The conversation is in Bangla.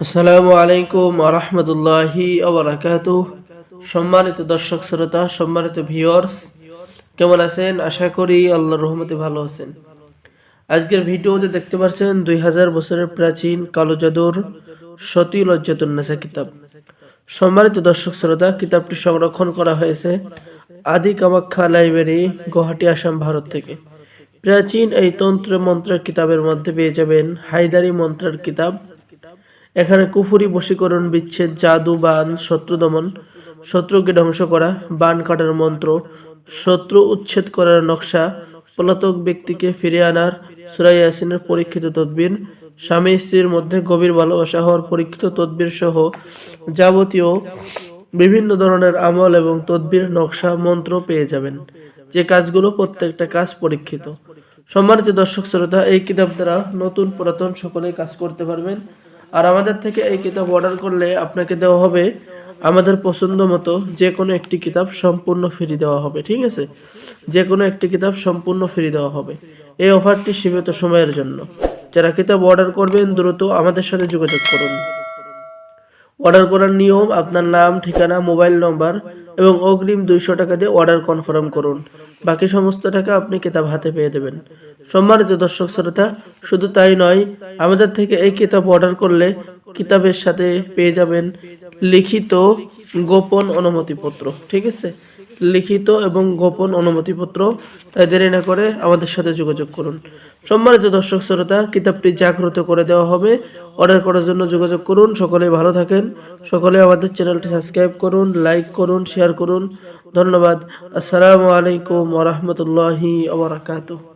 আসসালামু আলাইকুম আরহামতুল্লাহি আবরাকাত সম্মানিত দর্শক, শ্রোতা, সম্মানিত ভিউয়ার্স কেমন আছেন? আশা করি আল্লাহ রহমতে ভালো আছেন। আজকের ভিডিওতে দেখতে পাচ্ছেন দুই হাজার বছরের প্রাচীন কালো জাদুর সতী লজ্জাতুন্নেসা কিতাব। সম্মানিত দর্শক, শ্রোতা, কিতাবটি সংরক্ষণ করা হয়েছে আদি কামাখ্যা লাইব্রেরি, গুয়াহাটি, আসাম, ভারত থেকে। প্রাচীন এই তন্ত্র মন্ত্রের কিতাবের মধ্যে পেয়ে যাবেন হায়দারি মন্ত্রের কিতাব এখানে কুফুরি, বশীকরণ, বিচ্ছেদ, জাদু, বান, শত্রু দমন, শত্রুকে ধ্বংস করা, বান কাটার মন্ত্র, শত্রু উচ্ছেদ করার নকশা, পলাতক ব্যক্তিকে ফিরে আনার সুরাই ইয়াসিনের পরীক্ষিত তদবির, স্বামী স্ত্রীর মধ্যে গভীর ভালোবাসা হওয়ার পরীক্ষিত তদবির সহ যাবতীয় বিভিন্ন ধরনের আমল এবং তদবির, নকশা, মন্ত্র পেয়ে যাবেন। যে কাজগুলো প্রত্যেকটা কাজ পরীক্ষিত। সম্মানিত দর্শক, শ্রোতা, এই কিতাব দ্বারা নতুন পুরাতন সকলেই কাজ করতে পারবেন। আর আমাদের থেকে এই কিতাব অর্ডার করলে আপনাকে দেওয়া হবে আমাদের পছন্দ মতো যে কোনো একটি কিতাব সম্পূর্ণ ফ্রি দেওয়া হবে, ঠিক আছে? যে কোনো একটি কিতাব সম্পূর্ণ ফ্রি দেওয়া হবে। এই অফারটি সীমিত সময়ের জন্য। যারা কিতাব অর্ডার করবেন, দ্রুত আমাদের সাথে যোগাযোগ করুন। অর্ডার করার নিয়ম, আপনার নাম, ঠিকানা মোবাইল নম্বর এবং অগ্রিম দুইশো টাকা দিয়ে অর্ডার কনফার্ম করুন। বাকি সমস্ত টাকা আপনি কিতাব হাতে পেয়ে দেবেন। সম্মানিত দর্শক শ্রোতা, শুধু তাই নয়, আমাদের থেকে এই কিতাব অর্ডার করলে কিতাবের সাথে পেয়ে যাবেন লিখিত গোপন অনুমতিপত্র, ঠিক আছে? লিখিত এবং গোপন অনুমতিপত্র দেরি না করে আমাদের সাথে যোগাযোগ করুন। সম্মানিত দর্শক শ্রোতা, কিতাবটি জাগ্রত করে দেওয়া হবে। অর্ডার করার জন্য যোগাযোগ করুন। সকলেই ভালো থাকেন। সকলে আমাদের চ্যানেলটি সাবস্ক্রাইব করুন, লাইক করুন, শেয়ার করুন। ধন্যবাদ। আসসালামু আলাইকুম ওরহমতুল্লাহি আবরাকাতুহ